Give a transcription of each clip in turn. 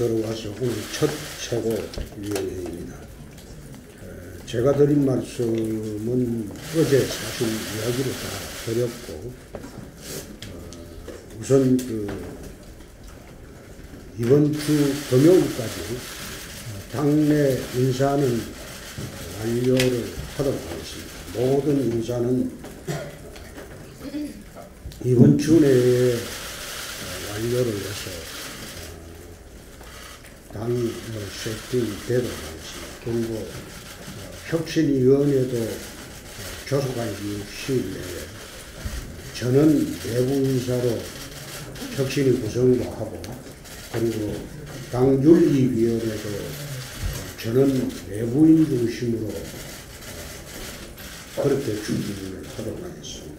들어와서 오늘 첫 최고위원회입니다. 에, 제가 드린 말씀은 어제 사실 이야기를 다 드렸고 어, 우선 그 이번 주 금요일까지 당내 인사는 완료를 하도록 하겠습니다. 모든 인사는 이번 주 내에 어, 완료를 해서 어, 세팅되도록 하겠습니다. 그리고 어, 혁신위원회도 어, 조속한 시일 내에 저는 내부 인사로 혁신이 구성도 하고 그리고 당 윤리위원회도 어, 저는 내부인 중심으로 어, 그렇게 준비를 하도록 하겠습니다.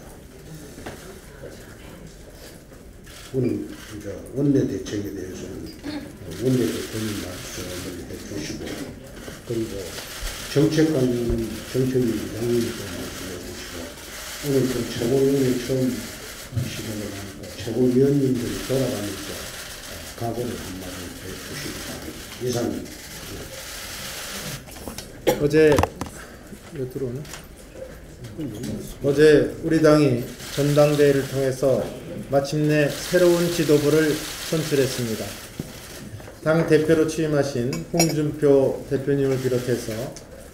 오늘 이제 원내 대책에 대해서는 원내 대표님 말씀을 해주시고 그리고 정책관 정책위 양님도 말씀해 주시고 오늘 또 최고위원회 처음 시간을 최고위원님들이 돌아가니까 각오를 한마디 해주시기 바랍니다. 이상입니다. 어제 몇 들어오나? 어제 우리 당이 전당대회를 통해서 마침내 새로운 지도부를 선출했습니다. 당 대표로 취임하신 홍준표 대표님을 비롯해서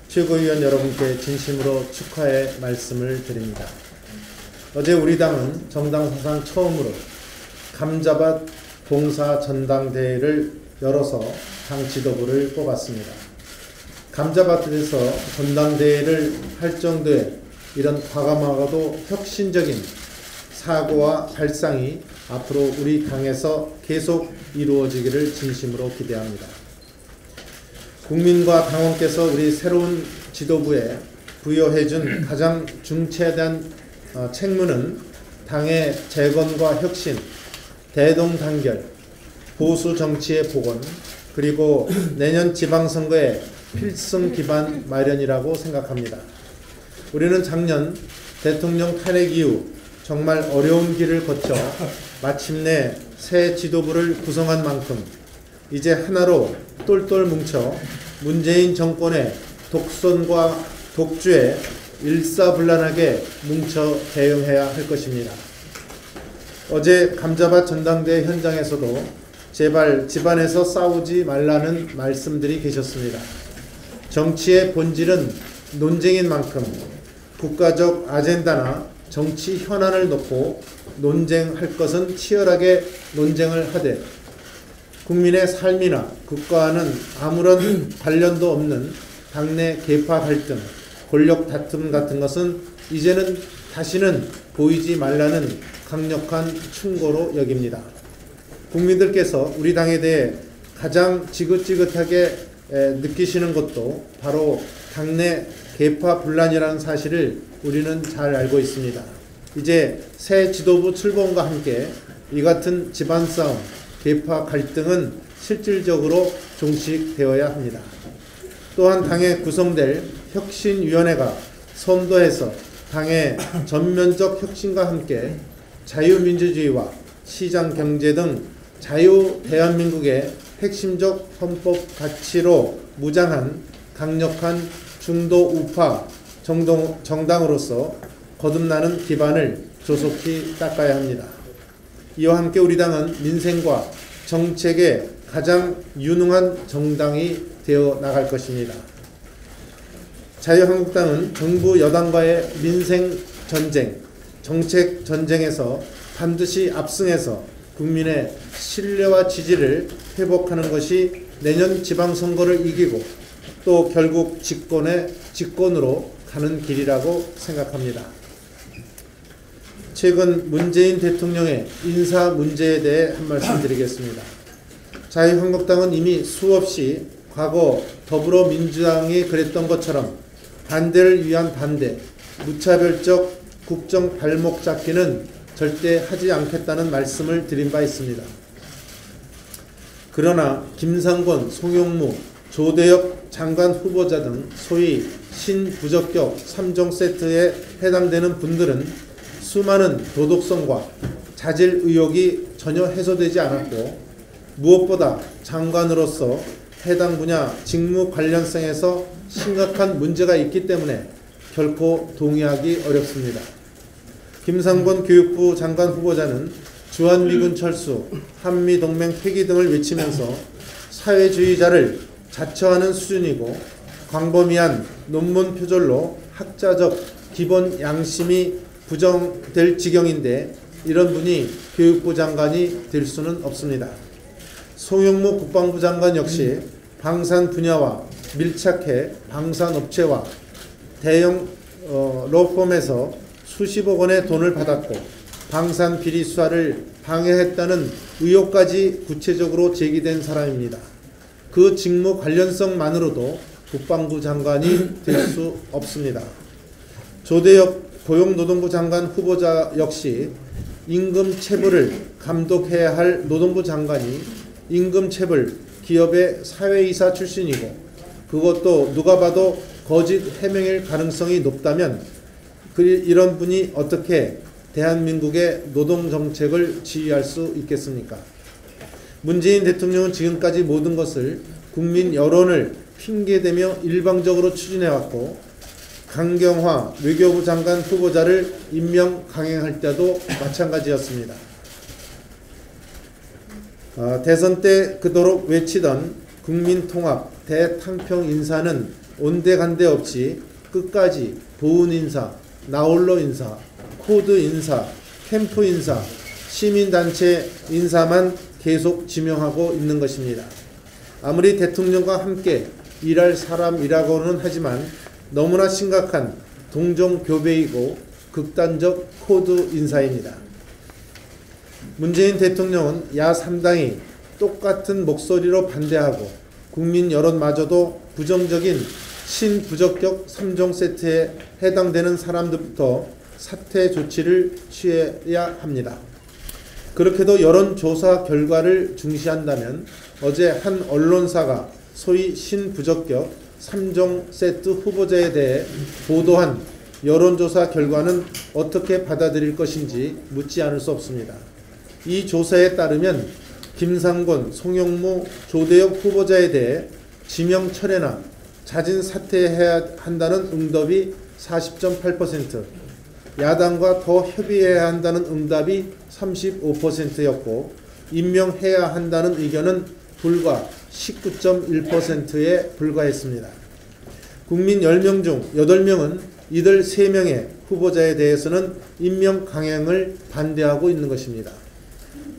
최고위원 여러분께 진심으로 축하의 말씀을 드립니다. 어제 우리 당은 정당 사상 처음으로 감자밭 봉사 전당대회를 열어서 당 지도부를 뽑았습니다. 감자밭에서 전당대회를 할 정도의 이런 과감하고도 혁신적인 사고와 발상이 앞으로 우리 당에서 계속 이루어지기를 진심으로 기대합니다. 국민과 당원께서 우리 새로운 지도부에 부여해준 가장 중차대한 어, 책무는 당의 재건과 혁신, 대동단결, 보수 정치의 복원, 그리고 내년 지방선거의 필승 기반 마련이라고 생각합니다. 우리는 작년 대통령 탄핵 이후 정말 어려운 길을 거쳐 마침내 새 지도부를 구성한 만큼 이제 하나로 똘똘 뭉쳐 문재인 정권의 독선과 독주에 일사불란하게 뭉쳐 대응해야 할 것입니다. 어제 감자밭 전당대회 현장에서도 제발 집안에서 싸우지 말라는 말씀들이 계셨습니다. 정치의 본질은 논쟁인 만큼 국가적 아젠다나 정치 현안을 놓고 논쟁할 것은 치열하게 논쟁을 하되 국민의 삶이나 국가와는 아무런 관련도 없는 당내 계파 갈등, 권력 다툼 같은 것은 이제는 다시는 보이지 말라는 강력한 충고로 여깁니다. 국민들께서 우리 당에 대해 가장 지긋지긋하게 느끼시는 것도 바로 당내 계파 분란이라는 사실을 우리는 잘 알고 있습니다. 이제 새 지도부 출범과 함께 이 같은 집안 싸움, 계파 갈등은 실질적으로 종식되어야 합니다. 또한 당에 구성될 혁신위원회가 선도해서 당의 전면적 혁신과 함께 자유민주주의와 시장 경제 등 자유 대한민국의 핵심적 헌법 가치로 무장한 강력한 중도 우파 정동, 정당으로서 거듭나는 기반을 조속히 닦아야 합니다. 이와 함께 우리 당은 민생과 정책에 가장 유능한 정당이 되어 나갈 것입니다. 자유한국당은 정부 여당과의 민생 전쟁, 정책 전쟁에서 반드시 압승해서 국민의 신뢰와 지지를 회복하는 것이 내년 지방선거를 이기고 또 결국 집권의 집권으로 가는 길이라고 생각합니다. 최근 문재인 대통령의 인사 문제에 대해 한 말씀 드리겠습니다. 자유한국당은 이미 수없이 과거 더불어민주당이 그랬던 것처럼 반대를 위한 반대, 무차별적 국정 발목 잡기는 절대 하지 않겠다는 말씀을 드린 바 있습니다. 그러나 김상권, 송영무, 조대엽 장관 후보자 등 소위 신부적격 3종 세트에 해당되는 분들은 수많은 도덕성과 자질 의혹이 전혀 해소되지 않았고 무엇보다 장관으로서 해당 분야 직무 관련성에서 심각한 문제가 있기 때문에 결코 동의하기 어렵습니다. 김상곤 교육부 장관 후보자는 주한미군 철수, 한미동맹 폐기 등을 외치면서 사회주의자를 자처하는 수준이고 광범위한 논문 표절로 학자적 기본 양심이 부정될 지경인데 이런 분이 교육부 장관이 될 수는 없습니다. 송영무 국방부 장관 역시 방산 분야와 밀착해 방산 업체와 대형 어, 로펌에서 수십억 원의 돈을 받았고 방산 비리 수사를 방해했다는 의혹까지 구체적으로 제기된 사람입니다. 그 직무 관련성만으로도 국방부 장관이 될 수 없습니다. 조대엽 고용노동부 장관 후보자 역시 임금 체불을 감독해야 할 노동부 장관이 임금 체불 기업의 사회이사 출신이고 그것도 누가 봐도 거짓 해명일 가능성이 높다면 그 이런 분이 어떻게 대한민국의 노동 정책을 지휘할 수 있겠습니까? 문재인 대통령은 지금까지 모든 것을 국민 여론을 핑계대며 일방적으로 추진해왔고 강경화 외교부 장관 후보자를 임명 강행할 때도 마찬가지였습니다. 어, 대선 때 그토록 외치던 국민통합 대탕평 인사는 온데간데 없이 끝까지 보훈 인사, 나홀로 인사, 코드 인사, 캠프 인사, 시민단체 인사만 계속 지명하고 있는 것입니다. 아무리 대통령과 함께 일할 사람이라고는 하지만 너무나 심각한 동정 교배이고 극단적 코드 인사입니다. 문재인 대통령은 야 3당이 똑같은 목소리로 반대하고 국민 여론마저도 부정적인 신부적격 3종 세트에 해당되는 사람들부터 사퇴 조치를 취해야 합니다. 그렇게도 여론조사 결과를 중시한다면 어제 한 언론사가 소위 신부적격 3종 세트 후보자에 대해 보도한 여론조사 결과는 어떻게 받아들일 것인지 묻지 않을 수 없습니다. 이 조사에 따르면 김상곤, 송영무, 조대엽 후보자에 대해 지명 철회나 자진 사퇴해야 한다는 응답이 40.8%, 야당과 더 협의해야 한다는 응답이 35%였고 임명해야 한다는 의견은 불과 19.1%에 불과했습니다. 국민 10명 중 8명은 이들 3명의 후보자에 대해서는 임명 강행을 반대하고 있는 것입니다.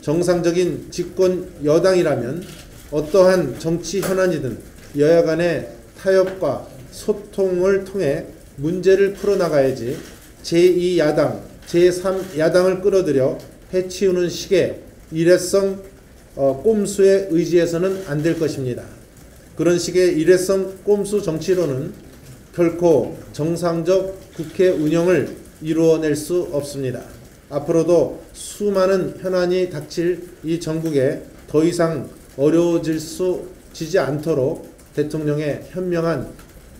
정상적인 집권 여당이라면 어떠한 정치 현안이든 여야 간의 타협과 소통을 통해 문제를 풀어나가야지 제2야당, 제3야당을 끌어들여 해치우는 식의 일회성 어, 꼼수에 의지해서는 안 될 것입니다. 그런 식의 일회성 꼼수 정치로는 결코 정상적 국회 운영을 이루어낼 수 없습니다. 앞으로도 수많은 현안이 닥칠 이 전국에 더 이상 어려워질 수 지지 않도록 대통령의 현명한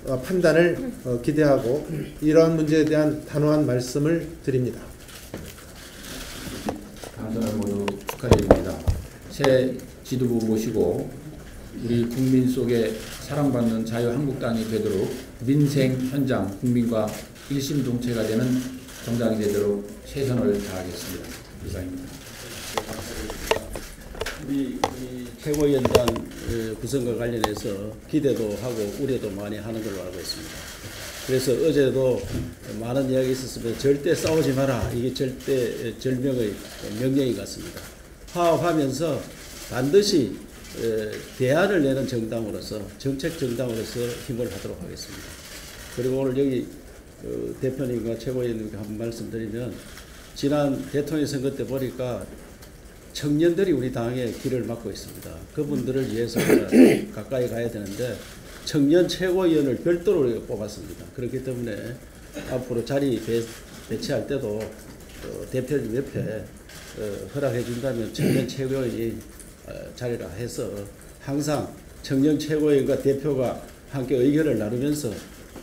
어, 판단을 어, 기대하고 이러한 문제에 대한 단호한 말씀을 드립니다. 당선을 모두 축하드립니다. 새 지도부 모시고 우리 국민 속에 사랑받는 자유한국당이 되도록 민생 현장 국민과 일심동체가 되는 정당이 되도록 최선을 다하겠습니다. 이상입니다. 우리 이 최고위원장 어, 구성과 관련해서 기대도 하고 우려도 많이 하는 걸로 알고 있습니다. 그래서 어제도 많은 이야기 있었으면 절대 싸우지 마라. 이게 절대 절명의 명령이 같습니다. 화합하면서 반드시 어, 대안을 내는 정당으로서 정책 정당으로서 힘을 하도록 하겠습니다. 그리고 오늘 여기 어, 대표님과 최고위원님께 한 말씀 드리면 지난 대통령 선거 때 보니까 청년들이 우리 당의 길을 막고 있습니다. 그분들을 위해서 가까이 가야 되는데 청년 최고위원을 별도로 뽑았습니다. 그렇기 때문에 앞으로 자리 배, 배치할 때도 어, 대표님 옆에 어, 허락해 준다면 청년 최고위원이 어, 자리를 해서 항상 청년 최고위원과 대표가 함께 의견을 나누면서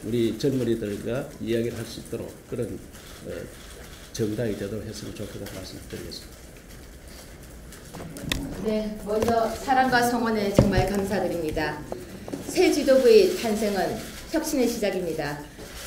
우리 젊은이들과 이야기를 할 수 있도록 그런 어, 정당이 되도록 했으면 좋겠다는 말씀을 드리겠습니다. 네, 먼저 사랑과 성원에 정말 감사드립니다. 새 지도부의 탄생은 혁신의 시작입니다.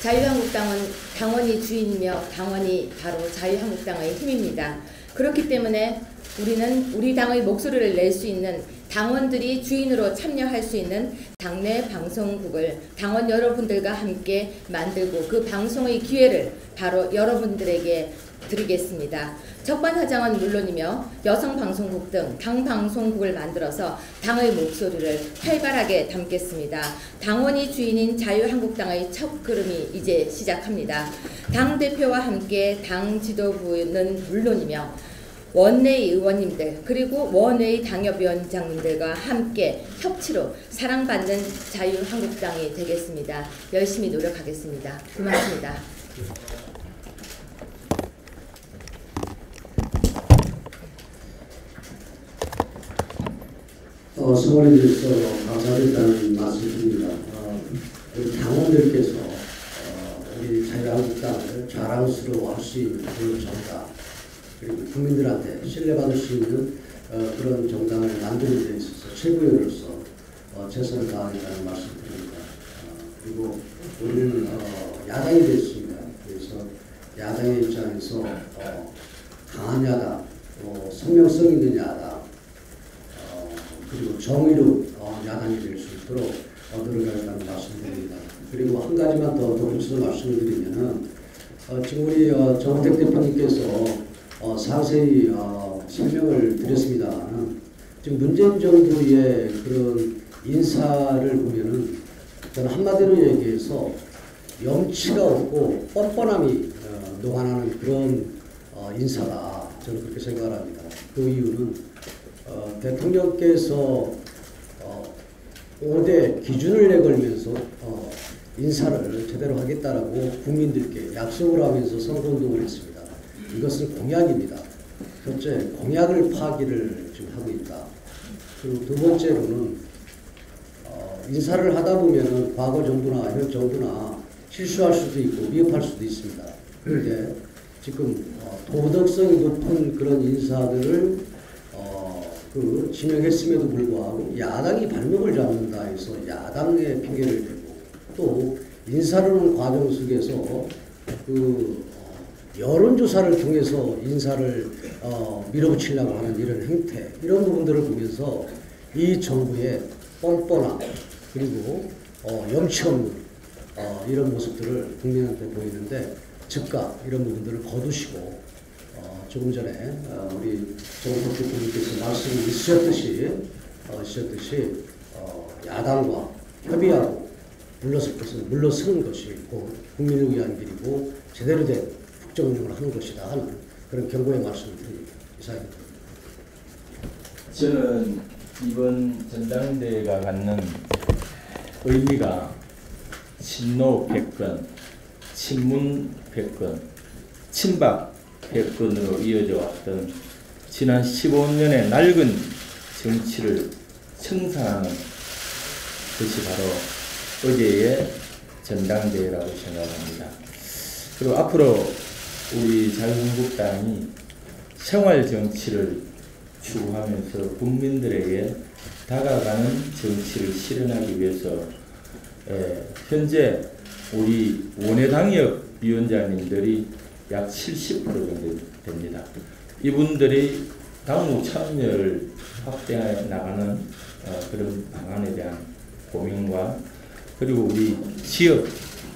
자유한국당은 당원이 주인이며 당원이 바로 자유한국당의 힘입니다. 그렇기 때문에 우리는 우리 당의 목소리를 낼 수 있는 당원들이 주인으로 참여할 수 있는 당내 방송국을 당원 여러분들과 함께 만들고 그 방송의 기회를 바로 여러분들에게 드리겠습니다. 적반하장은 물론이며 여성 방송국 등 당 방송국을 만들어서 당의 목소리를 활발하게 담겠습니다. 당원이 주인인 자유한국당의 첫 걸음이 이제 시작합니다. 당 대표와 함께 당 지도부는 물론이며 원내의 의원님들 그리고 원외의 당협위원장님들과 함께 협치로 사랑받는 자유한국당이 되겠습니다. 열심히 노력하겠습니다. 고맙습니다. 어, 성원에 대해서 감사드린다는 말씀 드립니다. 어, 우리 당원들께서 어, 우리 자유한국당을 자랑스러워할 수 있는 그런 정당 그리고 국민들한테 신뢰받을 수 있는 어, 그런 정당을 만드는 데 있어서 최고위원으로서 어, 최선을 다하겠다는 말씀 드립니다. 어, 그리고 우리는 어, 야당이 됐습니다. 그래서 야당의 입장에서 어, 강한 야당, 어, 성명성 있는 야당, 어, 그리고 정의로 어, 야당이 될 수 있도록 어, 노력하겠다는 말씀드립니다. 그리고 한 가지만 더 덧붙여서 말씀을 드리면은 어, 지금 우리 어, 정택 대표님께서 어, 상세히 어, 설명을 드렸습니다만 지금 문재인 정부의 그런 인사를 보면은 저는 한마디로 얘기해서 염치가 없고 뻔뻔함이 어, 녹아나는 그런 어, 인사다 저는 그렇게 생각을 합니다. 그 이유는 어, 대통령께서 어, 5대 기준을 내걸면서 어, 인사를 제대로 하겠다라고 국민들께 약속을 하면서 선거운동을 했습니다. 이것은 공약입니다. 첫째, 공약을 파기를 지금 하고 있다. 그리고 두 번째로는 어, 인사를 하다 보면은 과거 정부나 현 정부나 실수할 수도 있고 위협할 수도 있습니다. 그런데 지금 어, 도덕성이 높은 그런 인사들을 어, 그 지명했음에도 불구하고 야당이 발목을 잡는다 해서 야당의 핑계를 대고 또 인사하는 과정 속에서 그 어, 여론조사를 통해서 인사를 어, 밀어붙이려고 하는 이런 행태 이런 부분들을 보면서 이 정부의 뻔뻔함 그리고 어, 염치 없는 어, 이런 모습들을 국민한테 보이는데 즉각 이런 부분들을 거두시고 어, 조금 전에 어, 우리 정국 대표님께서 말씀이 있으셨듯이 어, 있으셨듯이 어, 야당과 협의하고 물러설 것은 물러서는 것이 곧 국민을 위한 길이고 제대로 된 국정운영을 하는 것이다 하는 그런 경고의 말씀을 드립니다. 이상입니다. 저는 이번 전당대회가 갖는 의미가 친노 100건, 친문 100건, 친박 100건으로 이어져 왔던 지난 15년의 낡은 정치를 청산하는 것이 바로 어제의 전당대회라고 생각합니다. 그리고 앞으로 우리 자유한국당이 생활 정치를 추구하면서 국민들에게 다가가는 정치를 실현하기 위해서 에, 현재 우리 원외당협 위원장님들이 약 70% 정도 됩니다. 이분들이 당무 참여를 확대해 나가는 어, 그런 방안에 대한 고민과 그리고 우리 지역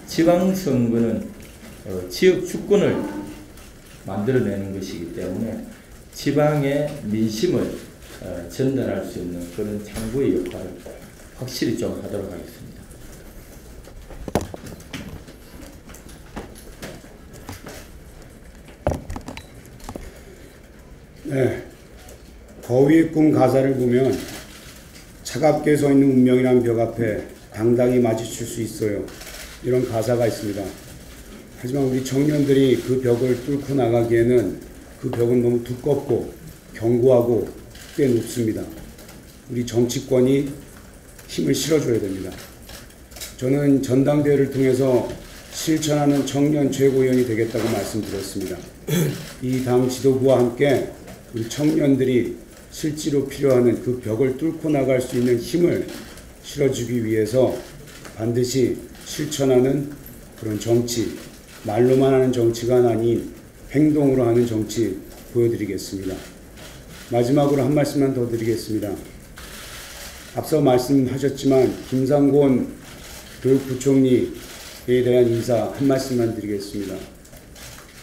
지방선거는 어, 지역 주권을 만들어내는 것이기 때문에 지방의 민심을 어, 전달할 수 있는 그런 창구의 역할을 확실히 좀 하도록 하겠습니다. 네. 거위의 꿈 가사를 보면 차갑게 서 있는 운명이란 벽 앞에 당당히 마주칠 수 있어요. 이런 가사가 있습니다. 하지만 우리 청년들이 그 벽을 뚫고 나가기에는 그 벽은 너무 두껍고 견고하고 꽤 높습니다. 우리 정치권이 힘을 실어줘야 됩니다. 저는 전당대회를 통해서 실천하는 청년 최고위원이 되겠다고 말씀드렸습니다. 이 당 지도부와 함께 우리 청년들이 실제로 필요하는 그 벽을 뚫고 나갈 수 있는 힘을 실어주기 위해서 반드시 실천하는 그런 정치, 말로만 하는 정치가 아닌 행동으로 하는 정치 보여드리겠습니다. 마지막으로 한 말씀만 더 드리겠습니다. 앞서 말씀하셨지만 김상곤 교육부총리에 대한 인사 한 말씀만 드리겠습니다.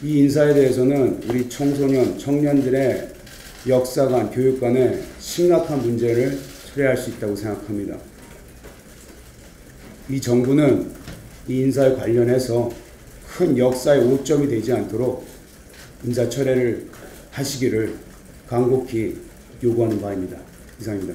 이 인사에 대해서는 우리 청소년, 청년들의 역사관, 교육관의 심각한 문제를 초래할 수 있다고 생각합니다. 이 정부는 이 인사에 관련해서 큰 역사의 오점이 되지 않도록 인사 철회를 하시기를 간곡히 요구하는 바입니다. 이상입니다.